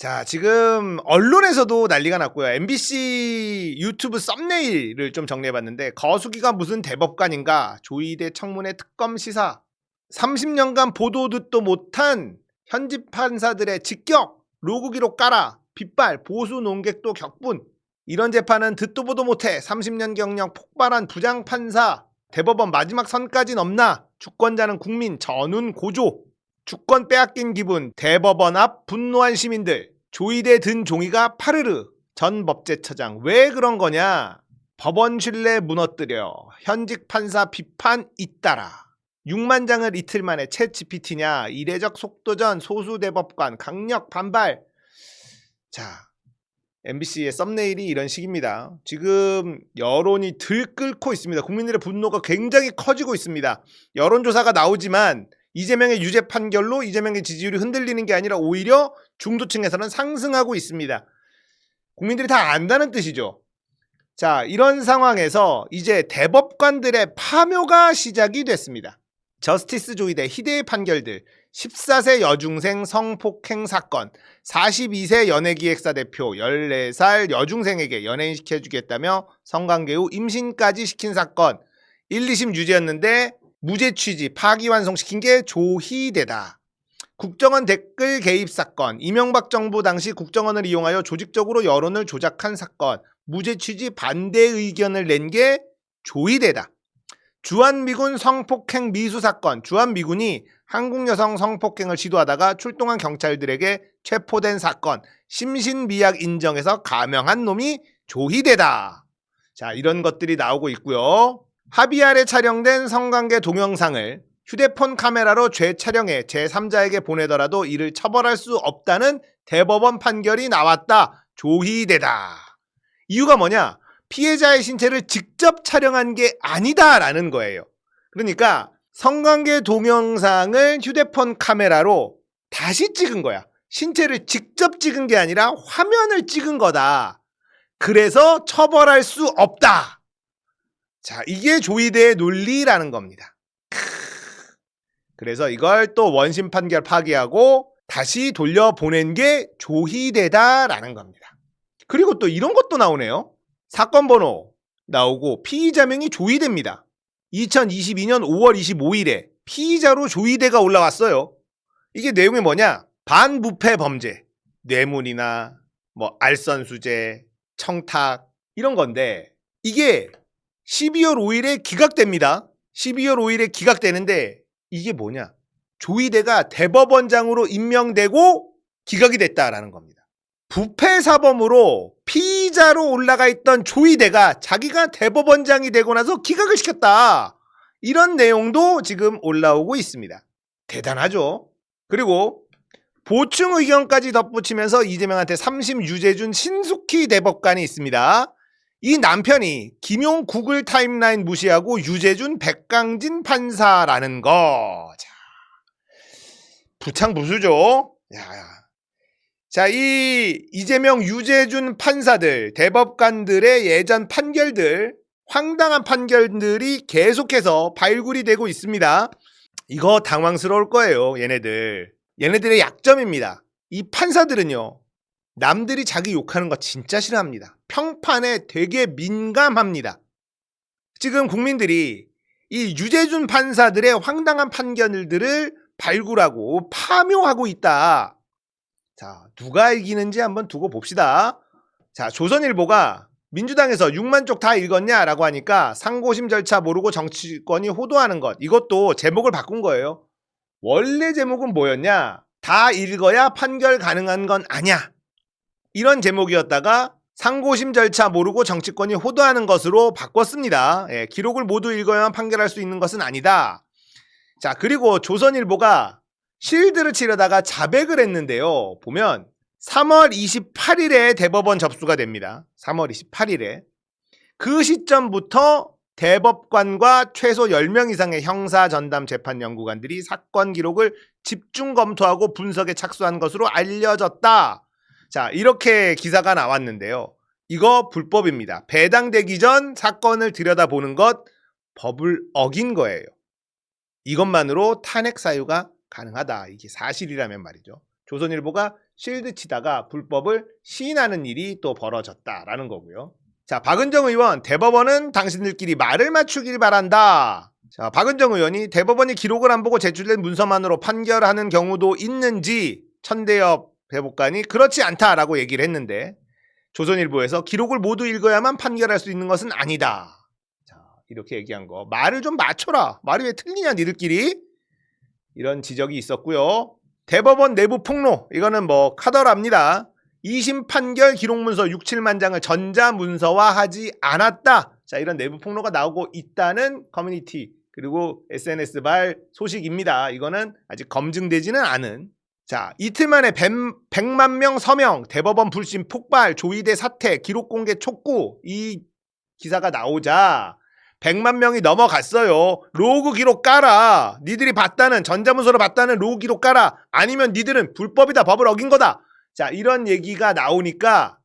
자, 지금 언론에서도 난리가 났고요. MBC 유튜브 썸네일을 좀 정리해봤는데 거수기가 무슨 대법관인가? 조이대 청문회 특검 시사. 30년간 보도 듣도 못한 현직 판사들의 직격 로그 기록 깔아 빗발 보수 논객도 격분. 이런 재판은 듣도 보도 못해 30년 경력 폭발한 부장 판사. 대법원 마지막 선까지 넘나? 주권자는 국민 전운 고조 주권 빼앗긴 기분 대법원 앞 분노한 시민들. 조이대 든 종이가 파르르. 전 법제처장 왜 그런 거냐? 법원 신뢰 무너뜨려. 현직 판사 비판 잇따라. 6만 장을 이틀 만에 채 GPT냐? 이례적 속도전 소수 대법관 강력 반발. 자 MBC의 썸네일이 이런 식입니다. 지금 여론이 들끓고 있습니다. 국민들의 분노가 굉장히 커지고 있습니다. 여론조사가 나오지만 이재명의 유죄 판결로 이재명의 지지율이 흔들리는 게 아니라 오히려 중도층에서는 상승하고 있습니다. 국민들이 다 안다는 뜻이죠. 자, 이런 상황에서 이제 대법관들의 파묘가 시작이 됐습니다. 저스티스 조이대 희대의 판결들 14세 여중생 성폭행 사건 42세 연예기획사 대표 14살 여중생에게 연예인 시켜주겠다며 성관계 후 임신까지 시킨 사건 1, 2심 유죄였는데 무죄 취지 파기환송시킨 게 조희대다. 국정원 댓글 개입 사건 이명박 정부 당시 국정원을 이용하여 조직적으로 여론을 조작한 사건 무죄 취지 반대 의견을 낸 게 조희대다. 주한미군 성폭행 미수 사건 주한미군이 한국 여성 성폭행을 시도하다가 출동한 경찰들에게 체포된 사건 심신미약 인정해서 가명한 놈이 조희대다. 자 이런 것들이 나오고 있고요. 아래 촬영된 성관계 동영상을 휴대폰 카메라로 재촬영해 제3자에게 보내더라도 이를 처벌할 수 없다는 대법원 판결이 나왔다. 조희대다. 이유가 뭐냐? 피해자의 신체를 직접 촬영한 게 아니다라는 거예요. 그러니까 성관계 동영상을 휴대폰 카메라로 다시 찍은 거야. 신체를 직접 찍은 게 아니라 화면을 찍은 거다. 그래서 처벌할 수 없다. 자, 이게 조이대의 논리라는 겁니다. 그래서 이걸 또 원심 판결 파기하고 다시 돌려보낸 게 조희대다라는 겁니다. 그리고 또 이런 것도 나오네요. 사건 번호 나오고 피의자명이 조희대입니다. 2022년 5월 25일에 피의자로 조희대가 올라왔어요. 이게 내용이 뭐냐? 반부패 범죄, 뇌물이나 뭐 알선수재, 청탁 이런 건데 이게 12월 5일에 기각됩니다. 12월 5일에 기각되는데 이게 뭐냐? 조희대가 대법원장으로 임명되고 기각이 됐다라는 겁니다. 부패 사범으로 피의자로 올라가 있던 조희대가 자기가 대법원장이 되고 나서 기각을 시켰다. 이런 내용도 지금 올라오고 있습니다. 대단하죠? 그리고 보충 의견까지 덧붙이면서 이재명한테 3심 유죄 준 신숙희 대법관이 있습니다. 이 남편이 김용 구글 타임라인 무시하고 유죄 준 백강진 판사라는 거. 자, 부창부수죠? 야, 야. 자, 이 이재명 유재준 판사들, 대법관들의 예전 판결들, 황당한 판결들이 계속해서 발굴이 되고 있습니다. 이거 당황스러울 거예요, 얘네들. 얘네들의 약점입니다. 이 판사들은요, 남들이 자기 욕하는 거 진짜 싫어합니다. 평판에 되게 민감합니다. 지금 국민들이 이 유재준 판사들의 황당한 판결들을 발굴하고 파묘하고 있다. 자, 누가 이기는지 한번 두고 봅시다. 자, 조선일보가 민주당에서 6만 쪽 다 읽었냐라고 하니까 상고심 절차 모르고 정치권이 호도하는 것. 이것도 제목을 바꾼 거예요. 원래 제목은 뭐였냐? 다 읽어야 판결 가능한 건 아냐. 이런 제목이었다가 상고심 절차 모르고 정치권이 호도하는 것으로 바꿨습니다. 예, 기록을 모두 읽어야만 판결할 수 있는 것은 아니다. 자, 그리고 조선일보가 실드를 치려다가 자백을 했는데요. 보면 3월 28일에 대법원 접수가 됩니다. 3월 28일에. 그 시점부터 대법관과 최소 10명 이상의 형사 전담 재판 연구관들이 사건 기록을 집중 검토하고 분석에 착수한 것으로 알려졌다. 자, 이렇게 기사가 나왔는데요. 이거 불법입니다. 배당되기 전 사건을 들여다보는 것 법을 어긴 거예요. 이것만으로 탄핵 사유가 가능하다. 이게 사실이라면 말이죠. 조선일보가 실드 치다가 불법을 시인하는 일이 또 벌어졌다라는 거고요. 자, 박은정 의원, 대법원은 당신들끼리 말을 맞추길 바란다. 자, 박은정 의원이 대법원이 기록을 안 보고 제출된 문서만으로 판결하는 경우도 있는지 천대엽 대법관이 그렇지 않다라고 얘기를 했는데 조선일보에서 기록을 모두 읽어야만 판결할 수 있는 것은 아니다. 자, 이렇게 얘기한 거. 말을 좀 맞춰라. 말이 왜 틀리냐, 니들끼리? 이런 지적이 있었고요. 대법원 내부 폭로. 이거는 뭐 카더랍니다. 2심 판결 기록문서 6, 7만 장을 전자문서화하지 않았다. 자, 이런 내부 폭로가 나오고 있다는 커뮤니티 그리고 SNS 발 소식입니다. 이거는 아직 검증되지는 않은 자, 이틀 만에 100, 만명 서명, 대법원 불신 폭발, 조이대 사태, 기록 공개 촉구 이 기사가 나오자 100만 명이 넘어갔어요. 로그 기록 깔아. 니들이 봤다는 전자문서로 봤다는 로그 기록 깔아. 아니면 니들은 불법이다. 법을 어긴 거다. 자, 이런 얘기가 나오니까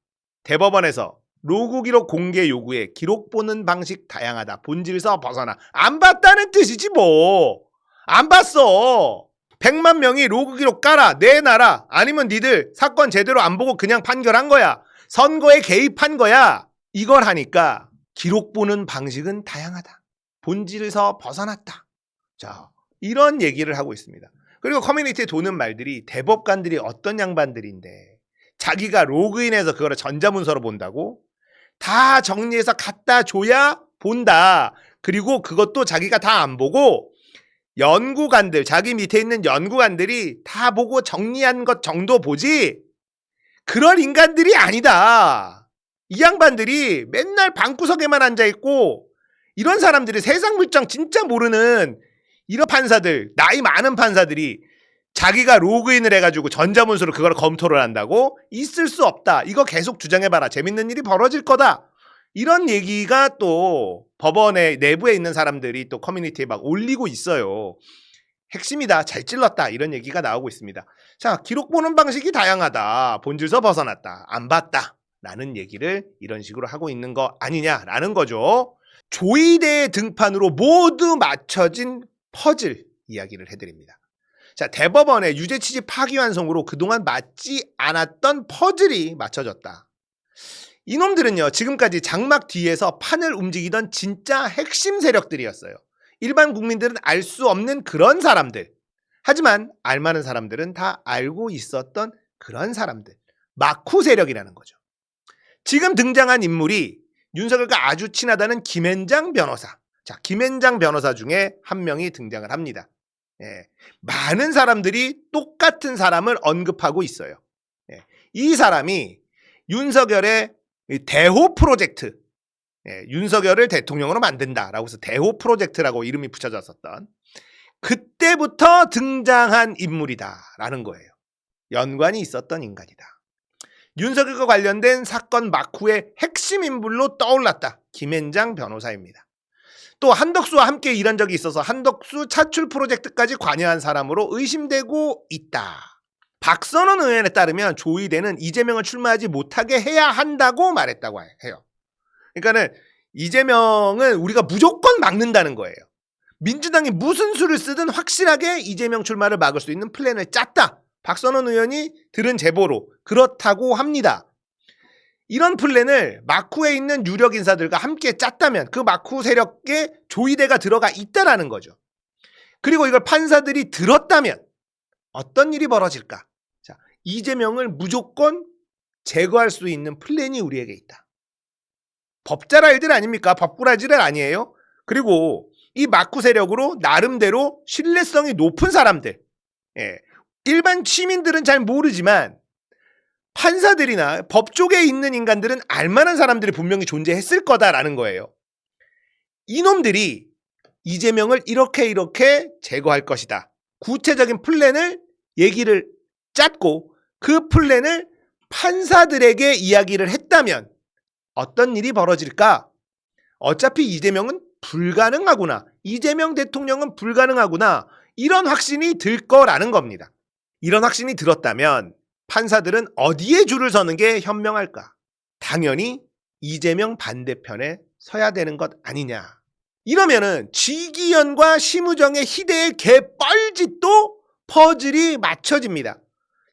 대법원에서 로그 기록 공개 요구에 기록 보는 방식 다양하다. 본질서 벗어나. 안 봤다는 뜻이지 뭐. 안 봤어. 100만 명이 로그 기록 깔아. 내놔라. 아니면 니들 사건 제대로 안 보고 그냥 판결한 거야. 선거에 개입한 거야. 이걸 하니까 기록 보는 방식은 다양하다. 본질에서 벗어났다. 자, 이런 얘기를 하고 있습니다. 그리고 커뮤니티에 도는 말들이 대법관들이 어떤 양반들인데 자기가 로그인해서 그거를 전자문서로 본다고 다 정리해서 갖다 줘야 본다. 그리고 그것도 자기가 다 안 보고 연구관들, 자기 밑에 있는 연구관들이 다 보고 정리한 것 정도 보지 그런 인간들이 아니다. 이 양반들이 맨날 방구석에만 앉아있고 이런 사람들이 세상 물정 진짜 모르는 이런 판사들, 나이 많은 판사들이 자기가 로그인을 해가지고 전자문서로 그걸 검토를 한다고 있을 수 없다. 이거 계속 주장해봐라. 재밌는 일이 벌어질 거다. 이런 얘기가 또 법원의 내부에 있는 사람들이 또 커뮤니티에 막 올리고 있어요. 핵심이다. 잘 찔렀다. 이런 얘기가 나오고 있습니다. 자, 기록 보는 방식이 다양하다. 본질서 벗어났다. 안 봤다. 라는 얘기를 이런 식으로 하고 있는 거 아니냐라는 거죠. 조이대의 등판으로 모두 맞춰진 퍼즐 이야기를 해드립니다. 자, 대법원의 유죄 취지 파기환송으로 그동안 맞지 않았던 퍼즐이 맞춰졌다. 이놈들은요, 지금까지 장막 뒤에서 판을 움직이던 진짜 핵심 세력들이었어요. 일반 국민들은 알 수 없는 그런 사람들. 하지만 알만한 사람들은 다 알고 있었던 그런 사람들. 마쿠 세력이라는 거죠. 지금 등장한 인물이 윤석열과 아주 친하다는 김앤장 변호사. 자, 김앤장 변호사 중에 한 명이 등장을 합니다. 예, 많은 사람들이 똑같은 사람을 언급하고 있어요. 예, 이 사람이 윤석열의 이 대호 프로젝트, 예, 윤석열을 대통령으로 만든다라고 해서 대호 프로젝트라고 이름이 붙여졌었던 그때부터 등장한 인물이다라는 거예요. 연관이 있었던 인간이다. 윤석열과 관련된 사건 막후의 핵심 인물로 떠올랐다. 김앤장 변호사입니다. 또 한덕수와 함께 일한 적이 있어서 한덕수 차출 프로젝트까지 관여한 사람으로 의심되고 있다. 박선원 의원에 따르면 조의대는 이재명을 출마하지 못하게 해야 한다고 말했다고 해요. 그러니까는 이재명은 우리가 무조건 막는다는 거예요. 민주당이 무슨 수를 쓰든 확실하게 이재명 출마를 막을 수 있는 플랜을 짰다. 박선원 의원이 들은 제보로 그렇다고 합니다. 이런 플랜을 마쿠에 있는 유력 인사들과 함께 짰다면 그 마쿠 세력에 조이대가 들어가 있다라는 거죠. 그리고 이걸 판사들이 들었다면 어떤 일이 벌어질까? 자, 이재명을 무조건 제거할 수 있는 플랜이 우리에게 있다. 법자랄들 아닙니까? 법꾸라지를 아니에요? 그리고 이 마쿠 세력으로 나름대로 신뢰성이 높은 사람들, 예, 일반 시민들은 잘 모르지만 판사들이나 법 쪽에 있는 인간들은 알만한 사람들이 분명히 존재했을 거다라는 거예요. 이놈들이 이재명을 이렇게 이렇게 제거할 것이다. 구체적인 플랜을 얘기를 짰고 그 플랜을 판사들에게 이야기를 했다면 어떤 일이 벌어질까? 어차피 이재명은 불가능하구나. 이재명 대통령은 불가능하구나. 이런 확신이 들 거라는 겁니다. 이런 확신이 들었다면 판사들은 어디에 줄을 서는 게 현명할까? 당연히 이재명 반대편에 서야 되는 것 아니냐. 이러면은 지기현과 심우정의 희대의 개뻘짓도 퍼즐이 맞춰집니다.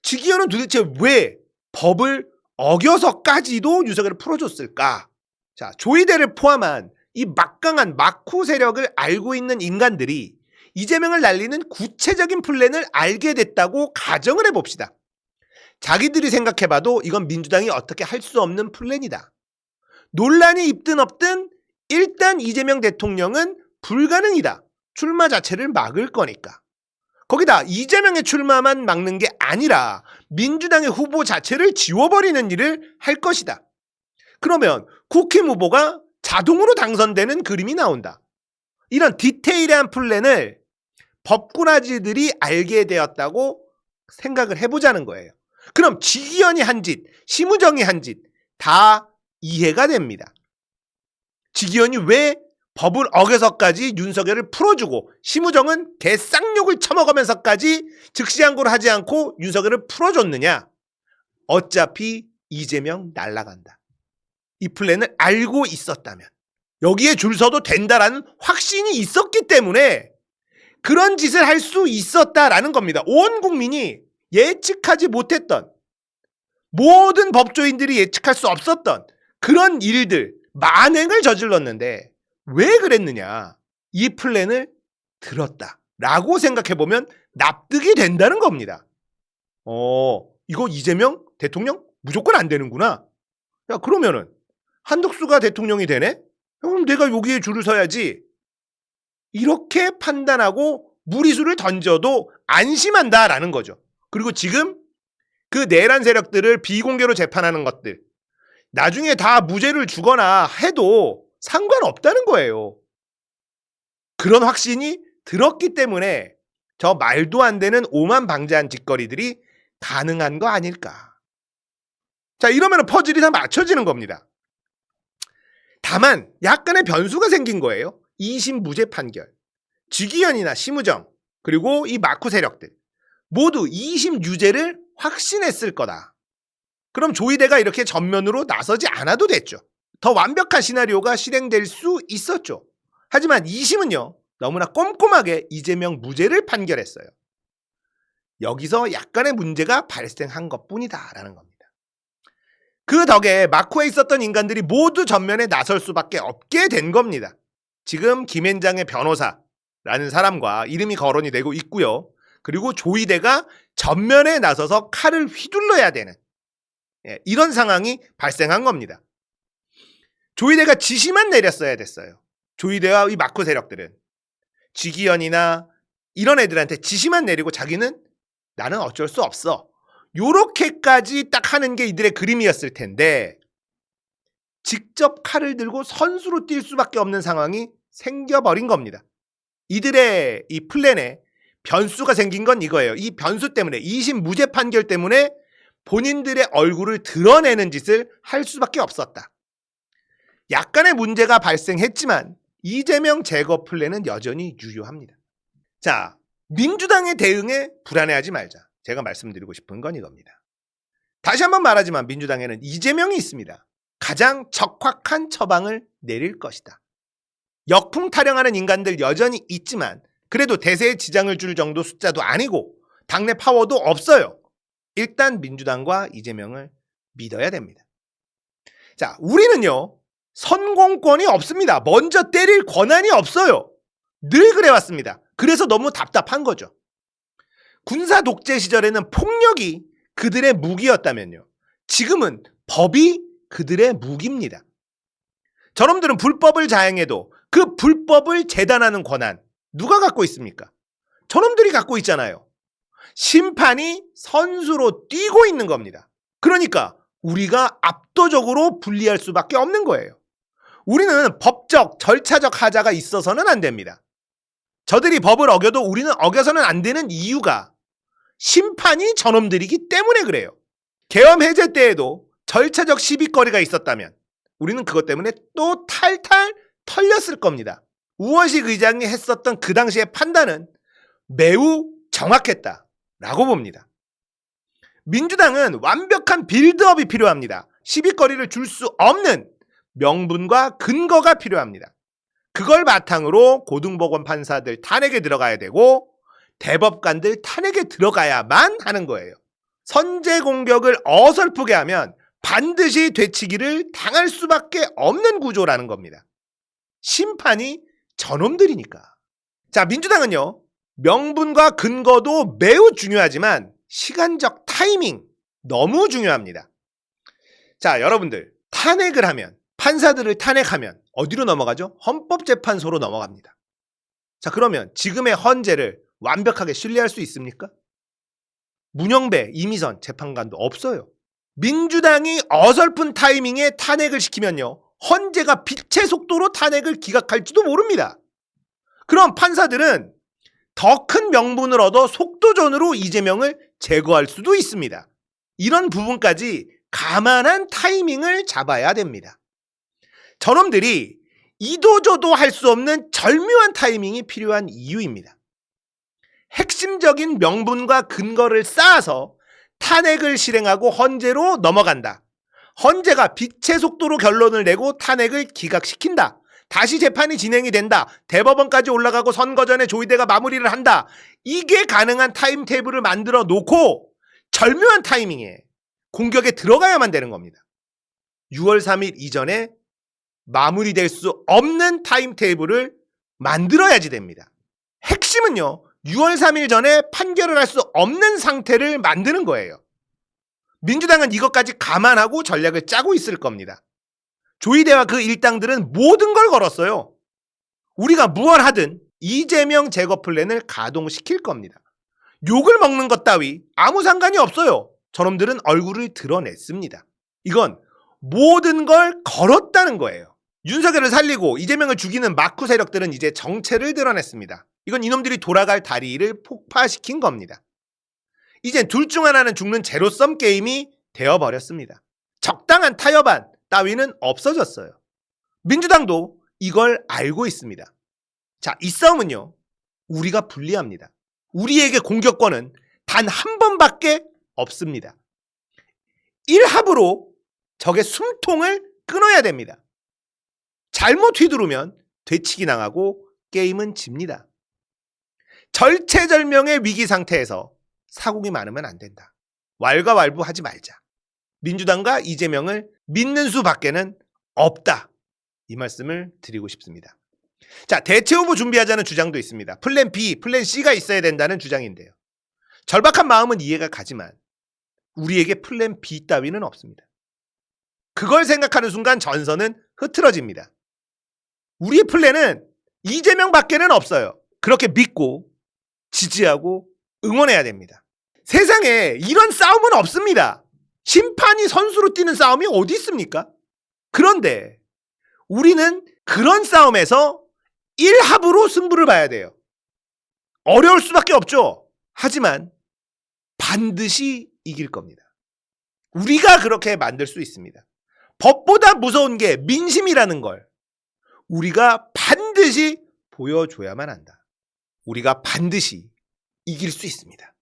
지기현은 도대체 왜 법을 어겨서까지도 유석열을 풀어줬을까? 자, 조이대를 포함한 이 막강한 마쿠 세력을 알고 있는 인간들이 이재명을 날리는 구체적인 플랜을 알게 됐다고 가정을 해봅시다. 자기들이 생각해봐도 이건 민주당이 어떻게 할 수 없는 플랜이다. 논란이 있든 없든 일단 이재명 대통령은 불가능이다. 출마 자체를 막을 거니까. 거기다 이재명의 출마만 막는 게 아니라 민주당의 후보 자체를 지워버리는 일을 할 것이다. 그러면 국힘 후보가 자동으로 당선되는 그림이 나온다. 이런 디테일한 플랜을 법꾸라지들이 알게 되었다고 생각을 해보자는 거예요. 그럼 지기현이 한 짓, 심우정이 한 짓 다 이해가 됩니다. 지기현이 왜 법을 어겨서까지 윤석열을 풀어주고 심우정은 개쌍욕을 처먹으면서까지 즉시 항고를 하지 않고 윤석열을 풀어줬느냐? 어차피 이재명 날라간다. 이 플랜을 알고 있었다면 여기에 줄 서도 된다라는 확신이 있었기 때문에 그런 짓을 할 수 있었다라는 겁니다. 온 국민이 예측하지 못했던 모든 법조인들이 예측할 수 없었던 그런 일들 만행을 저질렀는데 왜 그랬느냐? 이 플랜을 들었다 라고 생각해 보면 납득이 된다는 겁니다. 어, 이거 이재명 대통령 무조건 안 되는구나. 야, 그러면은 한덕수가 대통령이 되네? 그럼 내가 여기에 줄을 서야지. 이렇게 판단하고 무리수를 던져도 안심한다라는 거죠. 그리고 지금 그 내란 세력들을 비공개로 재판하는 것들 나중에 다 무죄를 주거나 해도 상관없다는 거예요. 그런 확신이 들었기 때문에 저 말도 안 되는 오만 방자한 짓거리들이 가능한 거 아닐까. 자, 이러면 퍼즐이 다 맞춰지는 겁니다. 다만 약간의 변수가 생긴 거예요. 2심 무죄 판결. 지기현이나 심우정 그리고 이 마쿠 세력들 모두 2심 유죄를 확신했을 거다. 그럼 조이대가 이렇게 전면으로 나서지 않아도 됐죠. 더 완벽한 시나리오가 실행될 수 있었죠. 하지만 2심은요. 너무나 꼼꼼하게 이재명 무죄를 판결했어요. 여기서 약간의 문제가 발생한 것 뿐이다라는 겁니다. 그 덕에 마쿠에 있었던 인간들이 모두 전면에 나설 수밖에 없게 된 겁니다. 지금 김앤장의 변호사라는 사람과 이름이 거론이 되고 있고요. 그리고 조이대가 전면에 나서서 칼을 휘둘러야 되는 예, 이런 상황이 발생한 겁니다. 조이대가 지시만 내렸어야 됐어요. 조이대와 이 마쿠 세력들은 지기현이나 이런 애들한테 지시만 내리고 자기는 나는 어쩔 수 없어. 요렇게까지 딱 하는 게 이들의 그림이었을 텐데 직접 칼을 들고 선수로 뛸 수밖에 없는 상황이 생겨버린 겁니다. 이들의 이 플랜에 변수가 생긴 건 이거예요. 이 변수 때문에 2심 무죄 판결 때문에 본인들의 얼굴을 드러내는 짓을 할 수밖에 없었다. 약간의 문제가 발생했지만 이재명 제거 플랜은 여전히 유효합니다. 자, 민주당의 대응에 불안해하지 말자. 제가 말씀드리고 싶은 건 이겁니다. 다시 한번 말하지만 민주당에는 이재명이 있습니다. 가장 적확한 처방을 내릴 것이다. 역풍 타령하는 인간들 여전히 있지만 그래도 대세에 지장을 줄 정도 숫자도 아니고 당내 파워도 없어요. 일단 민주당과 이재명을 믿어야 됩니다. 자, 우리는요, 선공권이 없습니다. 먼저 때릴 권한이 없어요. 늘 그래왔습니다. 그래서 너무 답답한 거죠. 군사 독재 시절에는 폭력이 그들의 무기였다면요. 지금은 법이 그들의 무기입니다. 저놈들은 불법을 자행해도 그 불법을 재단하는 권한 누가 갖고 있습니까? 저놈들이 갖고 있잖아요. 심판이 선수로 뛰고 있는 겁니다. 그러니까 우리가 압도적으로 불리할 수밖에 없는 거예요. 우리는 법적, 절차적 하자가 있어서는 안 됩니다. 저들이 법을 어겨도 우리는 어겨서는 안 되는 이유가 심판이 저놈들이기 때문에 그래요. 계엄 해제 때에도 절차적 시비거리가 있었다면 우리는 그것 때문에 또 탈탈 털렸을 겁니다. 우원식 의장이 했었던 그 당시의 판단은 매우 정확했다라고 봅니다. 민주당은 완벽한 빌드업이 필요합니다. 시비거리를 줄 수 없는 명분과 근거가 필요합니다. 그걸 바탕으로 고등법원 판사들 탄핵에 들어가야 되고 대법관들 탄핵에 들어가야만 하는 거예요. 선제 공격을 어설프게 하면 반드시 되치기를 당할 수밖에 없는 구조라는 겁니다. 심판이 저놈들이니까. 자, 민주당은요, 명분과 근거도 매우 중요하지만 시간적 타이밍 너무 중요합니다. 자, 여러분들, 탄핵을 하면, 판사들을 탄핵하면 어디로 넘어가죠? 헌법재판소로 넘어갑니다. 자, 그러면 지금의 헌재를 완벽하게 신뢰할 수 있습니까? 문영배, 이미선 재판관도 없어요. 민주당이 어설픈 타이밍에 탄핵을 시키면요. 헌재가 빛의 속도로 탄핵을 기각할지도 모릅니다. 그럼 판사들은 더 큰 명분을 얻어 속도전으로 이재명을 제거할 수도 있습니다. 이런 부분까지 감안한 타이밍을 잡아야 됩니다. 저놈들이 이도저도 할 수 없는 절묘한 타이밍이 필요한 이유입니다. 핵심적인 명분과 근거를 쌓아서 탄핵을 실행하고 헌재로 넘어간다. 헌재가 빛의 속도로 결론을 내고 탄핵을 기각시킨다. 다시 재판이 진행이 된다. 대법원까지 올라가고 선거 전에 조희대가 마무리를 한다. 이게 가능한 타임테이블을 만들어 놓고 절묘한 타이밍에 공격에 들어가야만 되는 겁니다. 6월 3일 이전에 마무리될 수 없는 타임테이블을 만들어야지 됩니다. 핵심은요, 6월 3일 전에 판결을 할 수 없는 상태를 만드는 거예요. 민주당은 이것까지 감안하고 전략을 짜고 있을 겁니다. 조희대와 그 일당들은 모든 걸 걸었어요. 우리가 무얼 하든 이재명 제거 플랜을 가동시킬 겁니다. 욕을 먹는 것 따위 아무 상관이 없어요. 저놈들은 얼굴을 드러냈습니다. 이건 모든 걸 걸었다는 거예요. 윤석열을 살리고 이재명을 죽이는 마쿠 세력들은 이제 정체를 드러냈습니다. 이건 이놈들이 돌아갈 다리를 폭파시킨 겁니다. 이젠 둘 중 하나는 죽는 제로섬 게임이 되어버렸습니다. 적당한 타협안 따위는 없어졌어요. 민주당도 이걸 알고 있습니다. 자, 이 싸움은요, 우리가 불리합니다. 우리에게 공격권은 단 한 번밖에 없습니다. 1합으로 적의 숨통을 끊어야 됩니다. 잘못 휘두르면 되치기 당하고 게임은 집니다. 절체절명의 위기 상태에서 사국이 많으면 안 된다. 왈가왈부하지 말자. 민주당과 이재명을 믿는 수밖에는 없다. 이 말씀을 드리고 싶습니다. 자, 대체 후보 준비하자는 주장도 있습니다. 플랜 B, 플랜 C가 있어야 된다는 주장인데요. 절박한 마음은 이해가 가지만 우리에게 플랜 B 따위는 없습니다. 그걸 생각하는 순간 전선은 흐트러집니다. 우리의 플랜은 이재명 밖에는 없어요. 그렇게 믿고 지지하고 응원해야 됩니다. 세상에 이런 싸움은 없습니다. 심판이 선수로 뛰는 싸움이 어디 있습니까? 그런데 우리는 그런 싸움에서 1합으로 승부를 봐야 돼요. 어려울 수밖에 없죠. 하지만 반드시 이길 겁니다. 우리가 그렇게 만들 수 있습니다. 법보다 무서운 게 민심이라는 걸 우리가 반드시 보여줘야만 한다. 우리가 반드시 이길 수 있습니다.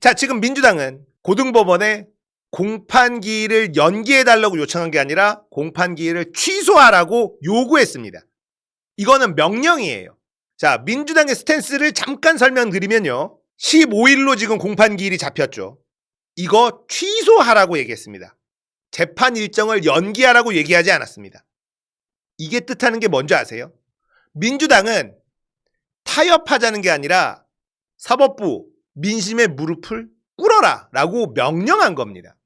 자, 지금 민주당은 고등법원에 공판기일을 연기해달라고 요청한 게 아니라 공판기일을 취소하라고 요구했습니다. 이거는 명령이에요. 자, 민주당의 스탠스를 잠깐 설명드리면요. 15일로 지금 공판기일이 잡혔죠. 이거 취소하라고 얘기했습니다. 재판 일정을 연기하라고 얘기하지 않았습니다. 이게 뜻하는 게 뭔지 아세요? 민주당은 타협하자는 게 아니라 사법부 민심의 무릎을 꿇어라 라고 명령한 겁니다.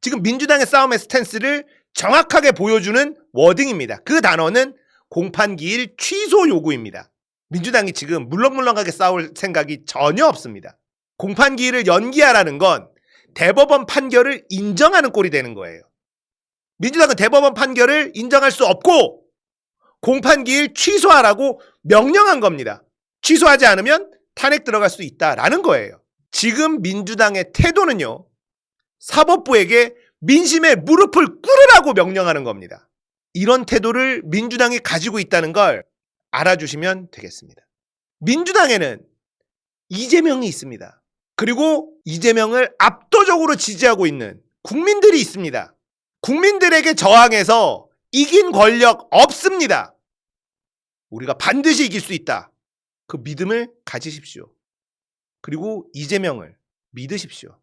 지금 민주당의 싸움의 스탠스를 정확하게 보여주는 워딩입니다. 그 단어는 공판기일 취소 요구입니다. 민주당이 지금 물렁물렁하게 싸울 생각이 전혀 없습니다. 공판기일을 연기하라는 건 대법원 판결을 인정하는 꼴이 되는 거예요. 민주당은 대법원 판결을 인정할 수 없고 공판기일 취소하라고 명령한 겁니다. 취소하지 않으면 탄핵 들어갈 수 있다라는 거예요. 지금 민주당의 태도는요. 사법부에게 민심의 무릎을 꿇으라고 명령하는 겁니다. 이런 태도를 민주당이 가지고 있다는 걸 알아주시면 되겠습니다. 민주당에는 이재명이 있습니다. 그리고 이재명을 압도적으로 지지하고 있는 국민들이 있습니다. 국민들에게 저항해서 이긴 권력 없습니다. 우리가 반드시 이길 수 있다. 그 믿음을 가지십시오. 그리고 이재명을 믿으십시오.